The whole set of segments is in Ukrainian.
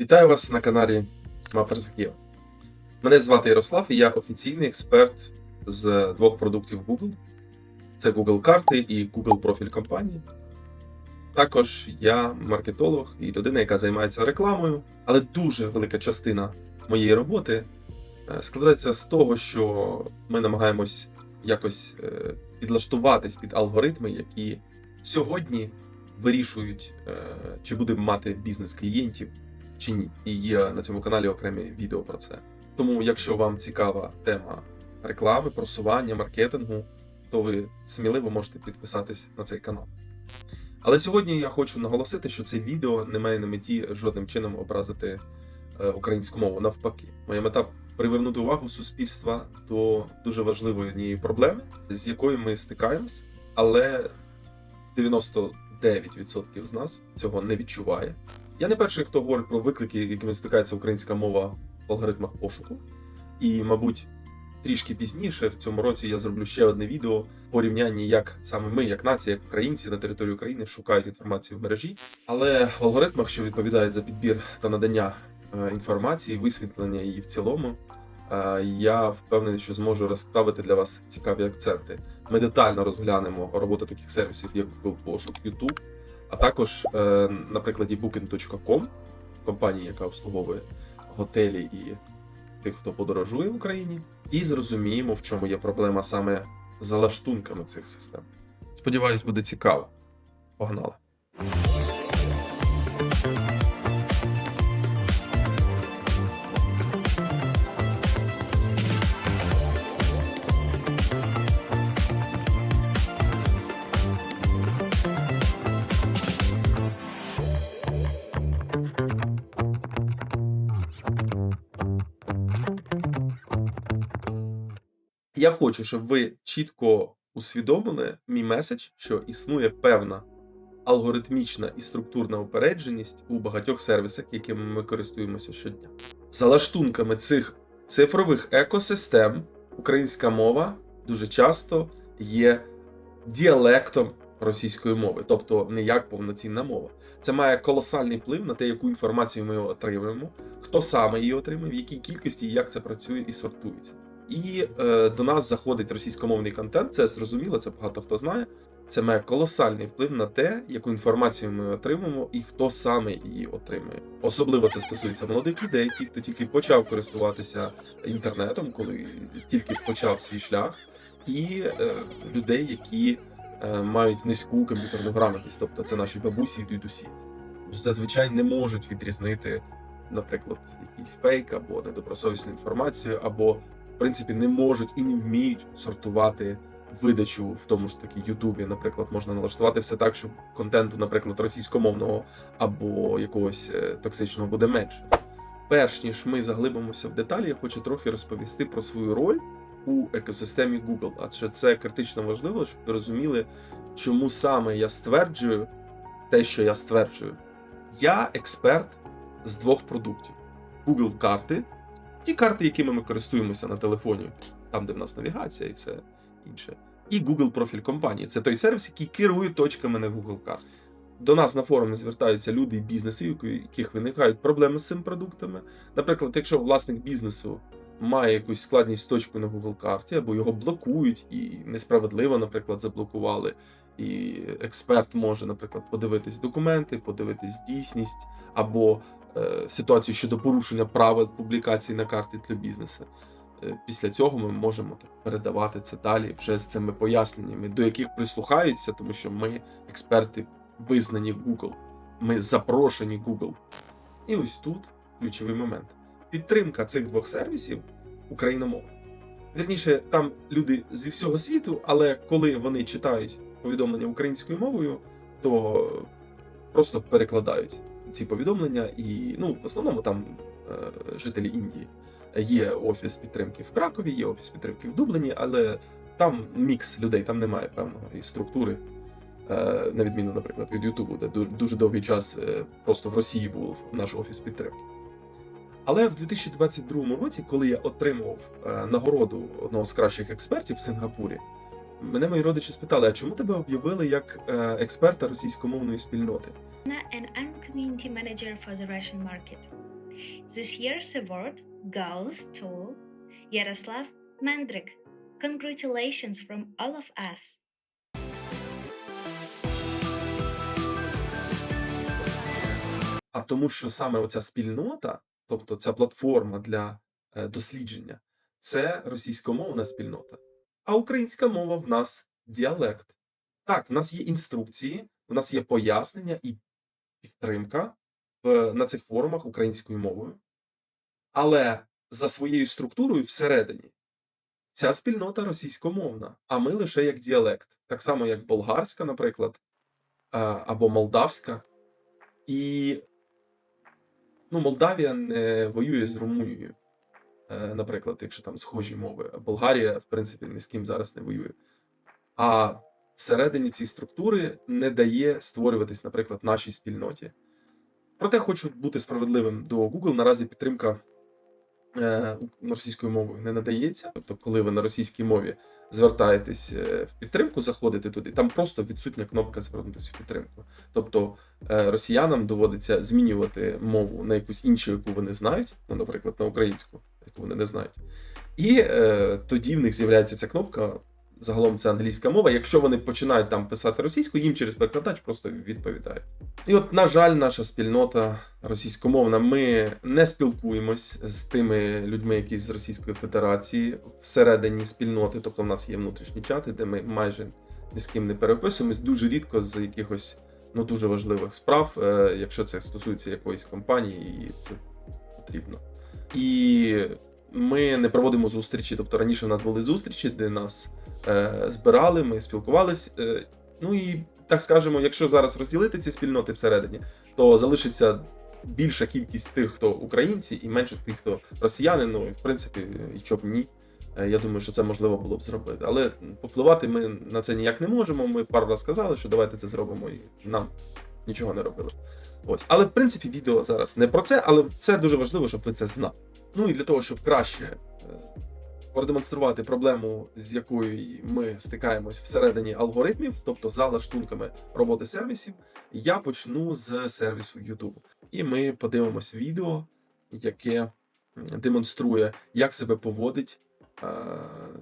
Вітаю вас на каналі Mappers Gear. Мене звати Ярослав і я офіційний експерт з двох продуктів Google. Це Google карти і Google профіль компанії. Також я маркетолог і людина, яка займається рекламою, але дуже велика частина моєї роботи е, складається з того, що ми намагаємось якось е, підлаштуватись під алгоритми, які сьогодні вирішують, е, чи будемо мати бізнес клієнтів чи ні. І є на цьому каналі окремі відео про це. Тому, якщо вам цікава тема реклами, просування, маркетингу, то ви сміливо можете підписатись на цей канал. Але сьогодні я хочу наголосити, що це відео не має на меті жодним чином образити е, українську мову. Навпаки, моя мета привернути увагу суспільства до дуже важливої однієї проблеми, з якою ми стикаємось, але 99% з нас цього не відчуває. Я не перший, хто говорить про виклики, якими стикається українська мова в алгоритмах пошуку. І, мабуть, трішки пізніше в цьому році я зроблю ще одне відео порівнянні, як саме ми, як нація, як українці на території України шукають інформацію в мережі. Але в алгоритмах, що відповідають за підбір та надання е, інформації, висвітлення її в цілому, е, я впевнений, що зможу розставити для вас цікаві акценти. Ми детально розглянемо роботу таких сервісів, як Google Пошук, YouTube, а також е, на прикладі Booking.com, компанії, яка обслуговує готелі і тих, хто подорожує в Україні, і зрозуміємо, в чому є проблема саме з залаштунками цих систем. Сподіваюсь, буде цікаво. Погнали! Я хочу, щоб ви чітко усвідомили мій меседж, що існує певна алгоритмічна і структурна упередженість у багатьох сервісах, якими ми користуємося щодня. За лаштунками цих цифрових екосистем українська мова дуже часто є діалектом російської мови, тобто не як повноцінна мова. Це має колосальний вплив на те, яку інформацію ми отримуємо, хто саме її отримує, в якій кількості і як це працює і сортується. І е, до нас заходить російськомовний контент. Це зрозуміло, це багато хто знає. Це має колосальний вплив на те, яку інформацію ми отримуємо і хто саме її отримує. Особливо це стосується молодих людей, ті, хто тільки почав користуватися інтернетом, коли тільки почав свій шлях, і е, людей, які е, мають низьку комп'ютерну грамотність, тобто це наші бабусі і дідусі. Зазвичай не можуть відрізнити, наприклад, якийсь фейк або недобросовісну інформацію, або принципі не можуть і не вміють сортувати видачу в тому ж таки Ютубі. Наприклад, можна налаштувати все так, щоб контенту, наприклад, російськомовного або якогось е, токсичного буде менше. Перш ніж ми заглибимося в деталі, я хочу трохи розповісти про свою роль у екосистемі Google, адже це критично важливо, щоб ви розуміли, чому саме я стверджую те, що я стверджую. Я експерт з двох продуктів: Google карти ті карти, якими ми користуємося на телефоні, там, де в нас навігація і все інше. І Google профіль компанії. Це той сервіс, який керує точками на Google карт. До нас на форумі звертаються люди і бізнеси, у яких виникають проблеми з цими продуктами. Наприклад, якщо власник бізнесу має якусь складність з точкою на Google карті, або його блокують і несправедливо, наприклад, заблокували. І експерт може, наприклад, подивитись документи, подивитись дійсність або ситуацію щодо порушення правил публікації на карті для бізнесу. Е, Після цього ми можемо так, передавати це далі вже з цими поясненнями, до яких прислухаються, тому що ми експерти визнані Google, ми запрошені Google. І ось тут ключовий момент: підтримка цих двох сервісів україномовна. Вірніше, там люди зі всього світу, але коли вони читають повідомлення українською мовою, то просто перекладають ці повідомлення, і ну в основному там е, жителі Індії. Є офіс підтримки в Кракові, є офіс підтримки в Дубліні, але там мікс людей, там немає певної структури, е, на відміну, наприклад, від Ютубу, де дуже довгий час е, просто в Росії був наш офіс підтримки. Але в 2022 році, коли я отримував е, нагороду одного з кращих експертів в Сингапурі, мене мої родичі спитали: а чому тебе об'явили як експерта російськомовної спільноти? Community manager for the Russian market. This year's award goes to Yaroslav Mendrik. Congratulations from all of us. А тому, що саме оця спільнота, тобто ця платформа для е, дослідження, це російськомовна спільнота. А українська мова в нас діалект. Так, в нас є інструкції, в нас є пояснення і підтримка в, на цих форумах українською мовою. Але за своєю структурою всередині ця спільнота російськомовна, а ми лише як діалект, так само як болгарська, наприклад, або молдавська. І ну, Молдавія не воює з Румунією, е, наприклад, якщо там схожі мови. Болгарія, в принципі, ні з ким зараз не воює. А всередині цієї структури не дає створюватись, наприклад, нашій спільноті. Проте хочу бути справедливим до Google. Наразі підтримка е, російською мовою не надається. Тобто, коли ви на російській мові звертаєтесь е, в підтримку, заходите туди, там просто відсутня кнопка звернутися в підтримку. Тобто е, росіянам доводиться змінювати мову на якусь іншу, яку вони знають, ну, наприклад, на українську, яку вони не знають. І е, тоді в них з'являється ця кнопка. Загалом це англійська мова. Якщо вони починають там писати російською, їм через перекладач просто відповідають. І от, на жаль, наша спільнота російськомовна, ми не спілкуємось з тими людьми, які з Російської Федерації всередині спільноти. Тобто, в нас є внутрішні чати, де ми майже ні з ким не переписуємось, дуже рідко з якихось ну, дуже важливих справ, е, якщо це стосується якоїсь компанії, і це потрібно. І ми не проводимо зустрічі. Тобто раніше в нас були зустрічі, де нас е, збирали, ми спілкувались. Е, ну і так скажемо, якщо зараз розділити ці спільноти всередині, то залишиться більша кількість тих, хто українці, і менше тих, хто росіяни. Ну і в принципі, і чоб ні. Е, Я думаю, що це можливо було б зробити. Але повпливати ми на це ніяк не можемо. Ми пару разів сказали, що давайте це зробимо, і нам нічого не робили. Ось. Але в принципі відео зараз не про це, але це дуже важливо, щоб ви це знали. Ну і для того, щоб краще е, продемонструвати проблему, з якою ми стикаємось всередині алгоритмів, тобто за лаштунками роботи сервісів, я почну з сервісу YouTube. І ми подивимось відео, яке демонструє, як себе поводить е,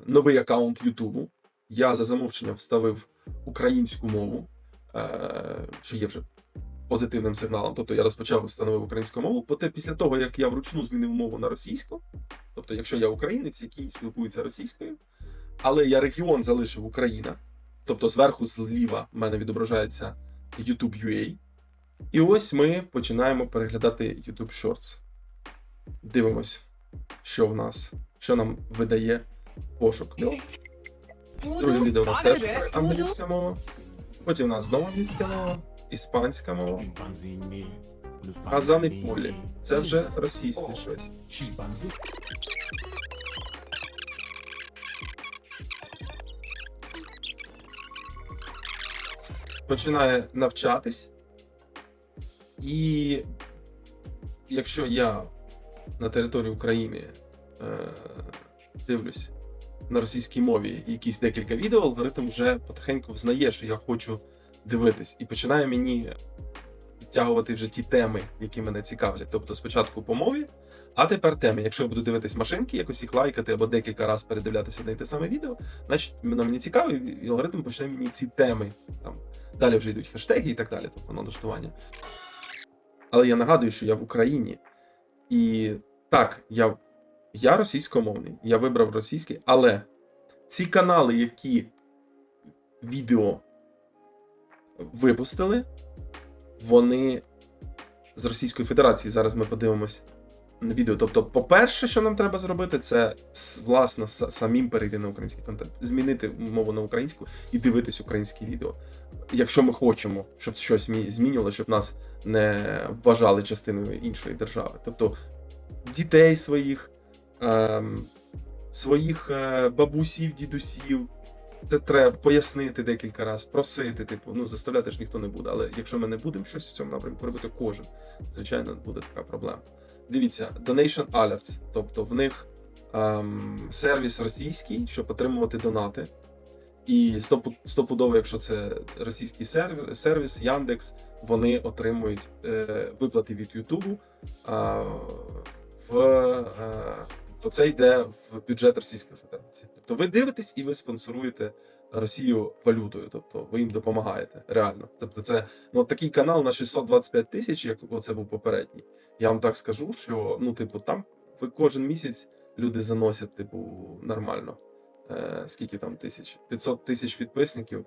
новий аккаунт YouTube. Я за замовченням вставив українську мову, е, що є вже позитивним сигналом. Тобто я розпочав встановив українську мову. Проте після того, як я вручну змінив мову на російську, тобто, якщо я українець, який спілкується російською, але я регіон залишив Україна, тобто зверху зліва в мене відображається YouTube UA. І ось ми починаємо переглядати YouTube Shorts. Дивимось, що в нас, що нам видає пошук. Друге відео у нас теж англійська мова. Потім у нас знову англійська мова, іспанська мова. Казани полі. Це вже російське щось. Починає навчатись. І якщо я на території України е, дивлюсь на російській мові якісь декілька відео, алгоритм вже потихеньку взнає, що я хочу дивитись, і починає мені підтягувати вже ті теми, які мене цікавлять. Тобто спочатку по мові, а тепер теми. Якщо я буду дивитись машинки, якось їх лайкати або декілька разів передивлятися на те саме відео, значить воно мені цікаво, і алгоритм почне мені ці теми. Там далі вже йдуть хештеги і так далі, тобто налаштування. Але я нагадую, що я в Україні. І так, я, я російськомовний, я вибрав російський, але ці канали, які відео випустили, вони з Російської Федерації. Зараз ми подивимось на відео. Тобто, по-перше, що нам треба зробити, це власне самим перейти на український контент, змінити мову на українську і дивитись українські відео. Якщо ми хочемо, щоб щось мі- змінило, щоб нас не вважали частиною іншої держави. Тобто дітей своїх, ем, своїх е, бабусів, дідусів. Це треба пояснити декілька разів, просити, типу, ну заставляти ж ніхто не буде. Але якщо ми не будемо щось в цьому напрямку робити, кожен, звичайно, буде така проблема. Дивіться, Donation Alerts, тобто в них ем, сервіс російський, щоб отримувати донати. І стопу- стопудово, якщо це російський сервіс, сервіс Яндекс, вони отримують е, виплати від Ютубу. А, в, е, то це йде в бюджет Російської Федерації. Тобто ви дивитесь і ви спонсоруєте Росію валютою, тобто ви їм допомагаєте реально. Тобто, це ну такий канал на 625 тисяч, як оце був попередній. Я вам так скажу, що ну, типу, там ви кожен місяць люди заносять, типу, нормально. Е, скільки там тисяч? 500 тисяч підписників.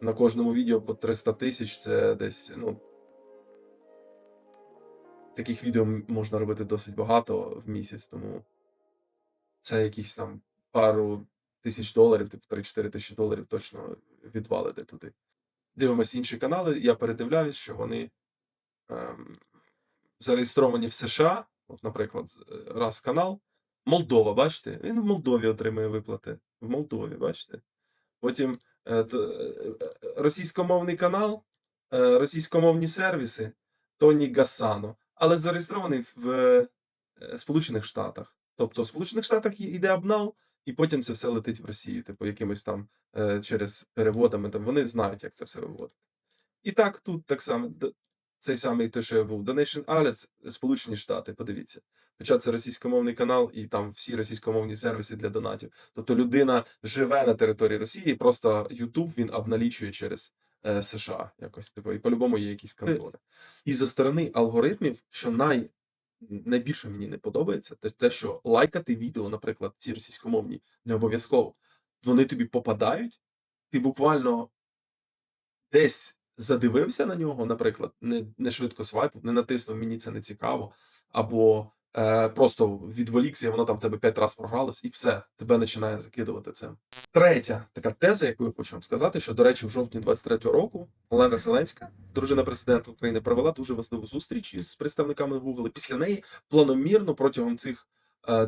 На кожному відео по 300 тисяч це десь, ну. Таких відео можна робити досить багато в місяць, тому це якісь там пару тисяч доларів, типу 3-4 тисячі доларів точно відвалите туди. Дивимось інші канали. Я передивляюсь, що вони ем, зареєстровані в США. От, наприклад, е, раз канал. Молдова, бачите? Він в Молдові отримує виплати. В Молдові, бачите? Потім е, е, е, російськомовний канал, е, російськомовні сервіси Тоні Гасано, але зареєстрований в е, Сполучених Штатах. Тобто в Сполучених Штатах йде обнал, і потім це все летить в Росію, типу, якимось там е, через переводами. Там вони знають, як це все виводити. І так тут так само. Цей самий те, що я був Donation Alerts, Сполучені Штати, подивіться. Хоча це російськомовний канал, і там всі російськомовні сервіси для донатів. Тобто людина живе на території Росії, просто YouTube він обналічує через е, США якось. Типу, і по-любому є якісь контори. І за сторони алгоритмів, що най, найбільше мені не подобається, це те, що лайкати відео, наприклад, ці російськомовні, не обов'язково. Вони тобі попадають, ти буквально десь задивився на нього, наприклад, не, не швидко свайпнув, не натиснув, мені це не цікаво, або е, просто відволікся, і воно там в тебе п'ять разів програлось, і все, тебе починає закидувати це. Третя така теза, яку я хочу вам сказати, що, до речі, в жовтні 23-го року Олена Зеленська, дружина президента України, провела дуже важливу зустріч із представниками Google. Після неї планомірно протягом цих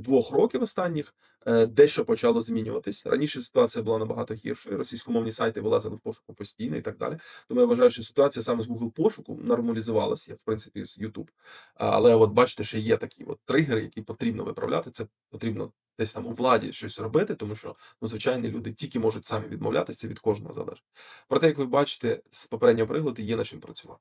двох років останніх е, дещо почало змінюватись. Раніше ситуація була набагато гіршою. Російськомовні сайти вилазили в пошуку постійно і так далі. Тому я вважаю, що ситуація саме з Google пошуку нормалізувалася, в принципі, з YouTube. Але от бачите, що є такі от тригери, які потрібно виправляти. Це потрібно десь там у владі щось робити, тому що ну, звичайні люди тільки можуть самі відмовлятися, від кожного залежить. Проте, як ви бачите, з попереднього прикладу є над чим працювати.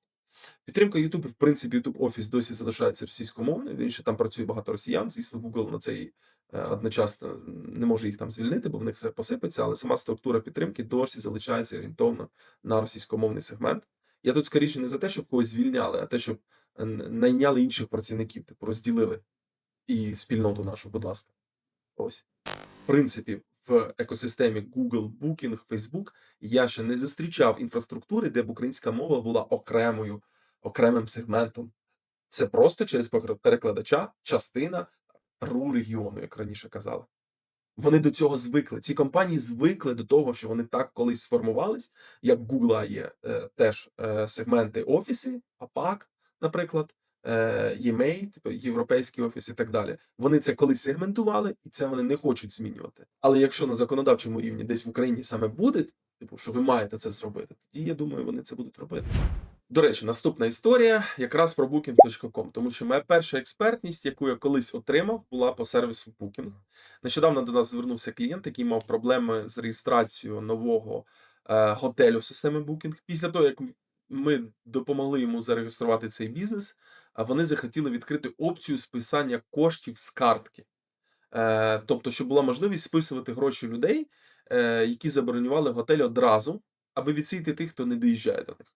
Підтримка YouTube, в принципі, YouTube Office досі залишається російськомовною. Він ще там працює багато росіян. Звісно, Google на цей е, одночасно не може їх там звільнити, бо в них все посипеться, але сама структура підтримки досі залишається орієнтовно на російськомовний сегмент. Я тут скоріше не за те, щоб когось звільняли, а те, щоб найняли інших працівників, типу розділили і спільноту нашу, будь ласка. Ось. В принципі, в екосистемі Google, Booking, Facebook я ще не зустрічав інфраструктури, де б українська мова була окремою, окремим сегментом. Це просто через перекладача частина РУ регіону, як раніше казали. Вони до цього звикли. Ці компанії звикли до того, що вони так колись сформувались, як Google є е, теж е, сегменти офіси, APAC, наприклад, e-mail, типу європейський офіс і так далі. Вони це колись сегментували, і це вони не хочуть змінювати. Але якщо на законодавчому рівні десь в Україні саме буде, типу, що ви маєте це зробити, тоді я думаю, вони це будуть робити. До речі, наступна історія якраз про Booking.com, тому що моя перша експертність, яку я колись отримав, була по сервісу Booking. Нещодавно до нас звернувся клієнт, який мав проблеми з реєстрацією нового е, готелю в системі Booking. Після того, як ми допомогли йому зареєструвати цей бізнес, а вони захотіли відкрити опцію списання коштів з картки. Е, тобто, щоб була можливість списувати гроші людей, е, які забронювали готель одразу, аби відсіяти тих, хто не доїжджає до них.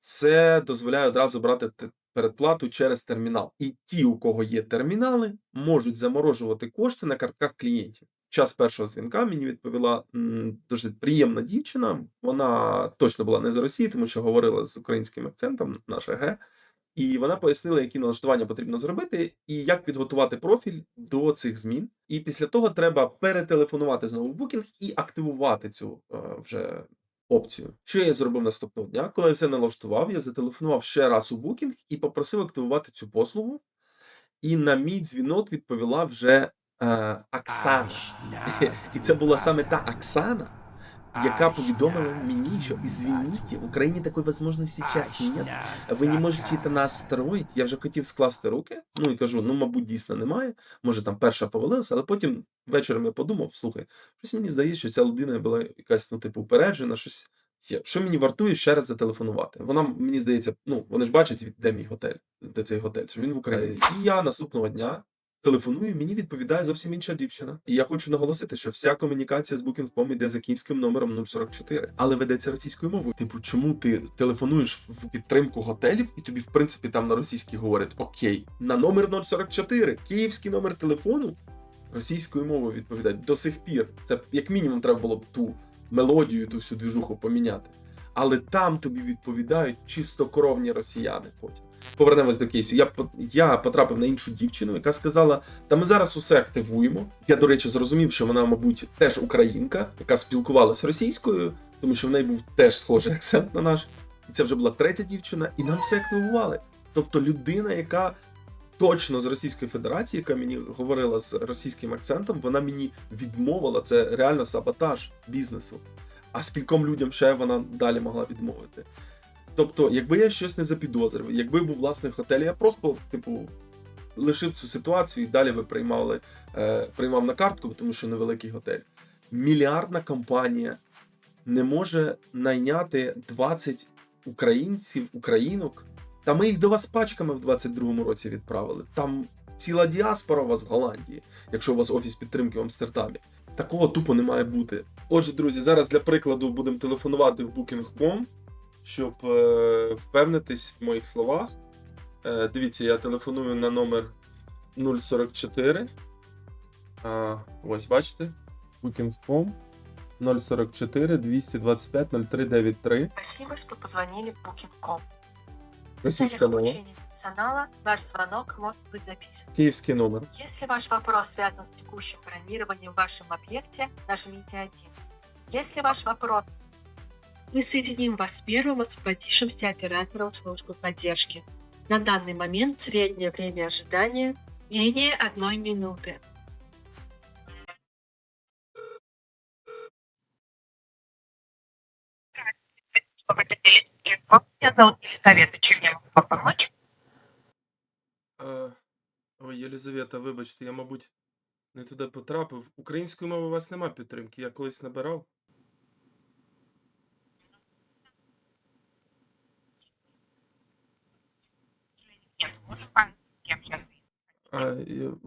Це дозволяє одразу брати передплату через термінал. І ті, у кого є термінали, можуть заморожувати кошти на картках клієнтів. Час першого дзвінка мені відповіла дуже приємна дівчина. Вона точно була не з Росії, тому що говорила з українським акцентом, наше Г. І вона пояснила, які налаштування потрібно зробити, і як підготувати профіль до цих змін. І після того треба перетелефонувати знову в букінг і активувати цю е, вже опцію. Що я зробив наступного дня? Коли я все налаштував, я зателефонував ще раз у Booking і попросив активувати цю послугу. І на мій дзвінок відповіла вже е, Оксана. І це була саме та Оксана, яка повідомила мені, що извините, в Україні такої можливості зараз нет. Ви не можете це настроїти. Я вже хотів скласти руки. Ну і кажу, ну, мабуть, дійсно немає. Може, там перша повалилася, але потім вечором я подумав: слухай, щось мені здається, що ця людина була якась, ну, типу, упереджена, щось. Що мені вартує ще раз зателефонувати? Вона мені здається, ну вони ж бачать, де мій готель, де цей готель, що він в Україні. І я наступного дня телефоную, мені відповідає зовсім інша дівчина. І я хочу наголосити, що вся комунікація з Booking.com йде за київським номером 044, але ведеться російською мовою. Типу, чому ти телефонуєш в підтримку готелів, і тобі, в принципі, там на російській говорять окей, на номер 044, київський номер телефону. Російською мовою відповідають до сих пір. Це як мінімум треба було б ту мелодію, ту всю двіжуху поміняти. Але там тобі відповідають чистокровні росіяни потім. Повернемось до кейсу. Я, я потрапив на іншу дівчину, яка сказала: Та ми зараз усе активуємо. Я, до речі, зрозумів, що вона, мабуть, теж українка, яка спілкувалася російською, тому що в неї був теж схожий акцент на наш. І це вже була третя дівчина, і нам все активували. Тобто людина, яка точно з Російської Федерації, яка мені говорила з російським акцентом, вона мені відмовила. Це реально саботаж бізнесу. А скільком людям ще вона далі могла відмовити. Тобто, якби я щось не запідозрив, якби був власник готелю, я просто, типу, лишив цю ситуацію і далі би приймали, е, приймав на картку, тому що невеликий готель. Мільярдна компанія не може найняти 20 українців, українок. Та ми їх до вас пачками в 22-му році відправили. Там ціла діаспора у вас в Голландії, якщо у вас офіс підтримки в Амстердамі. Такого тупо не має бути. Отже, друзі, зараз для прикладу будемо телефонувати в Booking.com, щоб е, впевнитись в моїх словах. Е, дивіться, я телефоную на номер 044. А, ось бачите. Booking.com 044 225 0393. Спасибо, что позвонили Booking.com. Російська Для мова. получения персонала ваш звонок может быть записан. Київський номер. Если ваш вопрос связан с текущим бронированием в вашем объекте, нажмите 1. Если ваш вопрос мы соединим вас с первым освободившимся оператором службы поддержки. На данный момент среднее время ожидания менее одной минуты. Меня зовут Елизавета, чем я могу вам помочь? Е, Ой, Єлізавета, вибачте, я, мабуть, не туди потрапив. Української мови у вас нема підтримки, я колись набирав.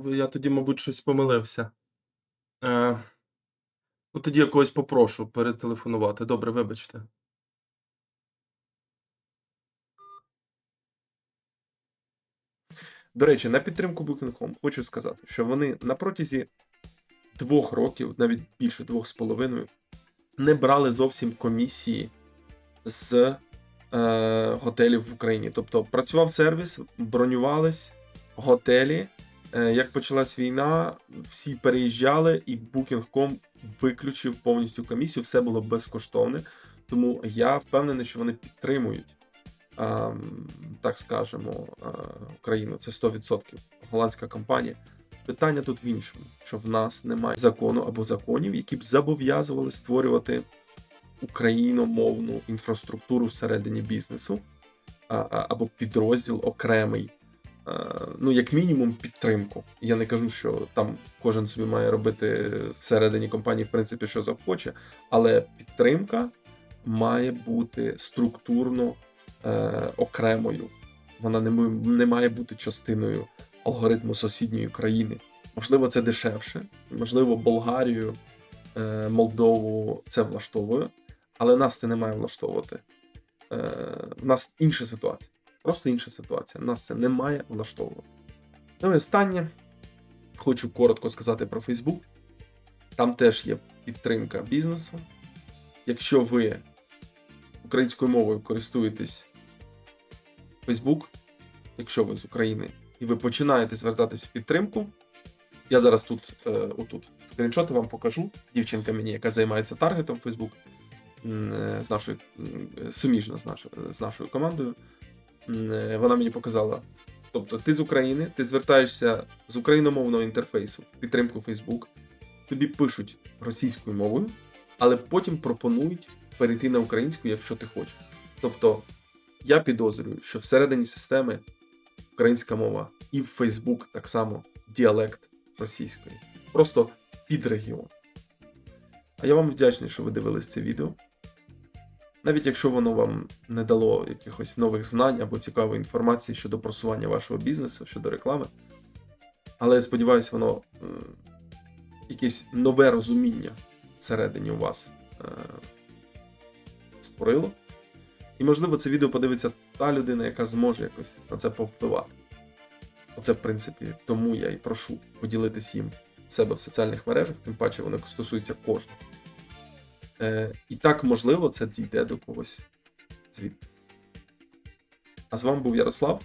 Я тоді, мабуть, щось помилився. Е, ну, тоді я когось попрошу перетелефонувати. Добре, вибачте. До речі, на підтримку Booking.com хочу сказати, що вони на протязі двох років, навіть більше двох з половиною, не брали зовсім комісії з е, готелів в Україні. Тобто працював сервіс, бронювались готелі. Е, Як почалась війна, всі переїжджали, і Booking.com виключив повністю комісію, все було безкоштовне. Тому я впевнений, що вони підтримують, так скажемо, е, Україну. Це 100% голландська компанія. Питання тут в іншому: що в нас немає закону або законів, які б зобов'язували створювати україномовну інфраструктуру всередині бізнесу, або підрозділ окремий ну, як мінімум, підтримку. Я не кажу, що там кожен собі має робити всередині компанії, в принципі, що захоче, але підтримка має бути структурно е, окремою. Вона не, не має бути частиною алгоритму сусідньої країни. Можливо, це дешевше, можливо, Болгарію, е, Молдову це влаштовує, але нас це не має влаштовувати. Е, в нас інша ситуація. Просто інша ситуація. Нас це не має влаштовувати. Ну і останнє. Хочу коротко сказати про Facebook. Там теж є підтримка бізнесу. Якщо ви українською мовою користуєтесь Facebook, якщо ви з України, і ви починаєте звертатись в підтримку, я зараз тут, е, отут, скріншоти вам покажу. Дівчинка мені, яка займається таргетом Facebook, е, з нашою, м, суміжна з нашою, з нашою командою. Е, Вона мені показала. Тобто, ти з України, ти звертаєшся з україномовного інтерфейсу в підтримку Facebook, тобі пишуть російською мовою, але потім пропонують перейти на українську, якщо ти хочеш. Тобто, я підозрюю, що всередині системи українська мова і в Facebook так само діалект російської. Просто під регіон. А я вам вдячний, що ви дивились це відео. Навіть якщо воно вам не дало якихось нових знань або цікавої інформації щодо просування вашого бізнесу, щодо реклами. Але я сподіваюся, воно е, якесь нове розуміння всередині у вас е, створило. І, можливо, це відео подивиться та людина, яка зможе якось на це повпливати. Оце, в принципі, тому я і прошу поділитись їм в себе в соціальних мережах, тим паче воно стосується кожного. Е, і так, можливо, це дійде до когось звідти. А з вами був Ярослав.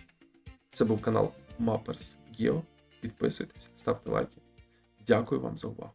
Це був канал Mappers Geo. Підписуйтесь, ставте лайки. Дякую вам за увагу.